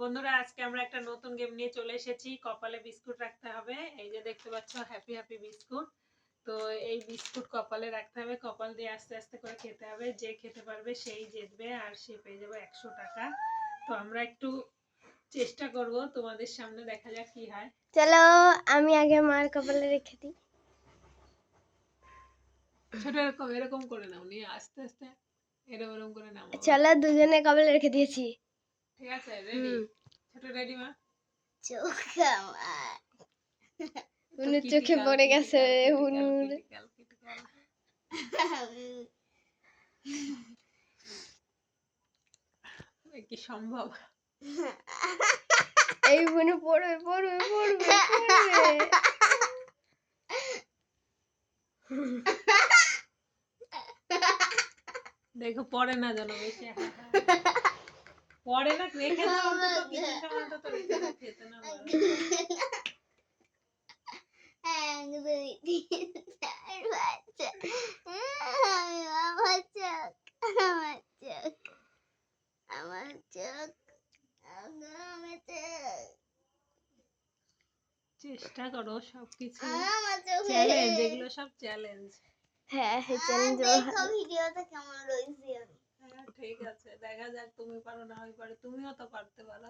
বন্ধুরা আজকে আমরা একটা নতুন গেম নিয়ে চলে এসেছি। কপালে বিস্কুট রাখতে হবে। এই যে দেখতে পাচ্ছ হ্যাপি হ্যাপি বিস্কুট। তো এই বিস্কুট কপালে রাখতে হবে। কপাল দিয়ে আস্তে আস্তে করে খেতে হবে। যে খেতে পারবে সেই জিতবে আর সে পেয়ে যাবে একশো টাকা। তো আমরা একটু চেষ্টা করব তোমাদের সামনে দেখা যাক কি হয়। চলো আমি আগে মার কপালে রেখে দিই। ছোট এরকম এরকম করে নাও। নিয়ে আস্তে আস্তে এরকম এরকম করে নাও চলো দুজনে কপালে রেখে দিয়েছি। ঠিক আছে রেডি ছোট রেডি মা? চোখ উনুর চোখে পড়ে গেছে উনুর। কি সম্ভব? এই বুনু পড়বে পড়বে পড়বে পড়বে। দেখো পড়ে না যেন বেশি। পড়ে না রেখে দাও অন্তত কিছু অন্তত রেখে দাও খেতে না এক দুই তিন চার পাঁচ আমার চোখ আমার চোখ আমার চোখ আমার চোখ চেষ্টা করো সবকিছু। চ্যালেঞ্জ এগুলো সব চ্যালেঞ্জ হ্যাঁ হ্যাঁ চ্যালেঞ্জ দেখো ভিডিওটা কেমন রয়েছে। ঠিক আছে দেখা যাক তুমি পারো না আমি পারো তুমিও তো পারতে পারো।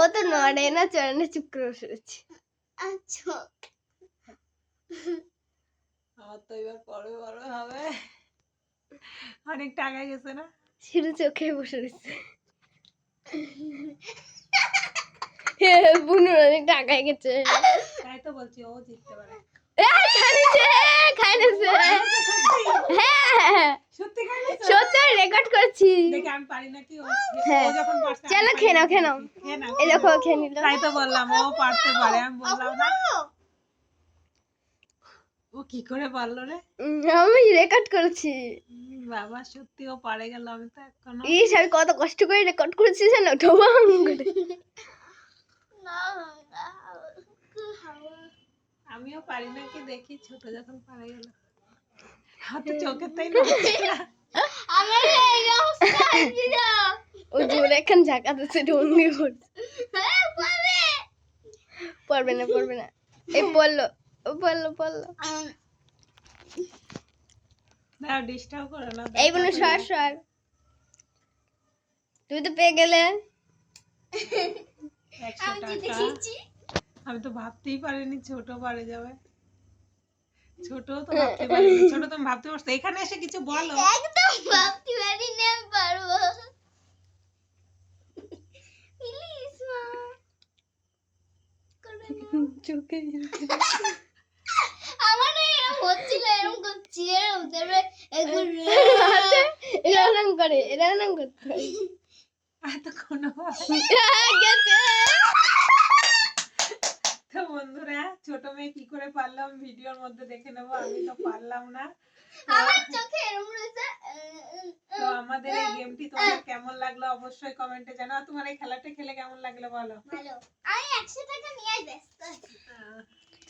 ও তো নড়ে না চরণে চুপ করে বসে আচ্ছা। আমার তো এবার পরে বড় হবে। অনেক টাকা গেছে না? শুধু চোখে বসে রয়েছে। বুনুর অনেক টাকায় গেছে। তাই তো বলছি ও জিততে পারে। এই খাইছে খাইছে। হ্যাঁ সত্যি খাইছে? সত্যি রেকর্ড করছি। দেখে আমি পারি নাকি ও হ্যাঁ। যখন পারছে চলো খেয়ে নাও, খেয়ে নাও। এই দেখো খেয়ে নিল তাই তো বললাম ও পারতে পারে আমি বললাম না। ও কি করে পারল রে? আমি রেকর্ড করেছি। বাবা সত্যি ও পারে গেল আমি তো এখনও ইস আমি কত কষ্ট করে রেকর্ড করেছি জানো? ঠোবাং করে আমিও পারি নাকি দেখি ছোট যখন পারে গেল। হাতে চোখের তাই না? ও জোরে এখন ঝাঁকাতেছে ঢঙ্গি করছে। হ্যাঁ, পাবে। পড়বে না পড়বে না। এই পড়ল ও পড়ল পড়ল। আম, দাও ডিস্টার্ব করো না এই বলে সর সর। তুই তো পেয়ে গেলে। আমি তো ভাবতেই পারিনি ছোট পারে যাবে। ছোট তো ভাবতে পারিনি ছোট তুমি ভাবতে পারছ। এখানে এসে কিছু বলো। একদম ভাবতে পারি না আমি পারব। প্লিজ মা। করবে না। চোখে আমার না এরকম হচ্ছিল এরকম করছি এরকম তারপরে একবার এরকম করে এরকম করতে হয়। এত কোনো গেছে তো বন্ধুরা মেয়ে কি করে পারলাম? ভিডিওর মধ্যে দেখে নেব আমি তো পারলাম না। আমার চোখে এরকম রয়েছে তো আমাদের এই গেমটি তোমাদের কেমন লাগল অবশ্যই কমেন্টে জানাও। তোমার এই খেলাটা খেলে কেমন লাগল বলো? ভালো। আমি একশো টাকা নিয়ে ব্যস্ত আছি।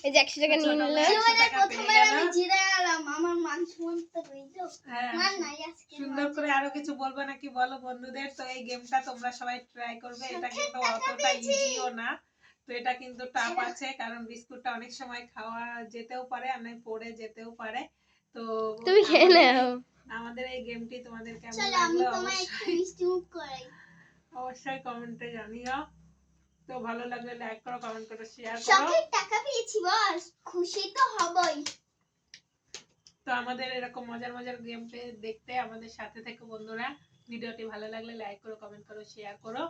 এই যে একশো টাকা নিয়ে নিলাম জীবনে প্রথমবার আমি গেলাম। আমার মান সম্মান রইল হ্যাঁ, মান নাই আজকে সুন্দর করে আরও কিছু বলবে নাকি বলো বন্ধুদের? তো এই গেমটা তোমরা সবাই ট্রাই করবে এটা কিন্তু অতটা ইজিও না। তো এটা কিন্তু টাফ আছে কারণ বিস্কুটটা অনেক সময় খাওয়া যেতেও পারে আর নয় পড়ে যেতেও পারে। তো তুমি খেয়ে আমাদের- নাও। আমাদের এই গেমটি তোমাদের কেমন চলো আমি লাগল তোমায় একটু মিষ্টি মুখ করাই। অবশ্যই কমেন্টে জানিও। তো ভালো লাগলে লাইক করো কমেন্ট করো শেয়ার করো। শখের টাকা পেয়েছি বস। খুশি তো হবই। তো আমাদের এরকম মজার মজার গেম দেখতে আমাদের সাথে থেকে বন্ধুরা। ভিডিওটি ভালো লাগলে লাইক করো কমেন্ট করো শেয়ার করো।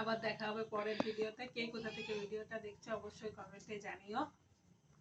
আবার দেখা হবে পরের ভিডিওতে। কে কোথা থেকে ভিডিওটা দেখছে অবশ্যই কমেন্টে জানিও।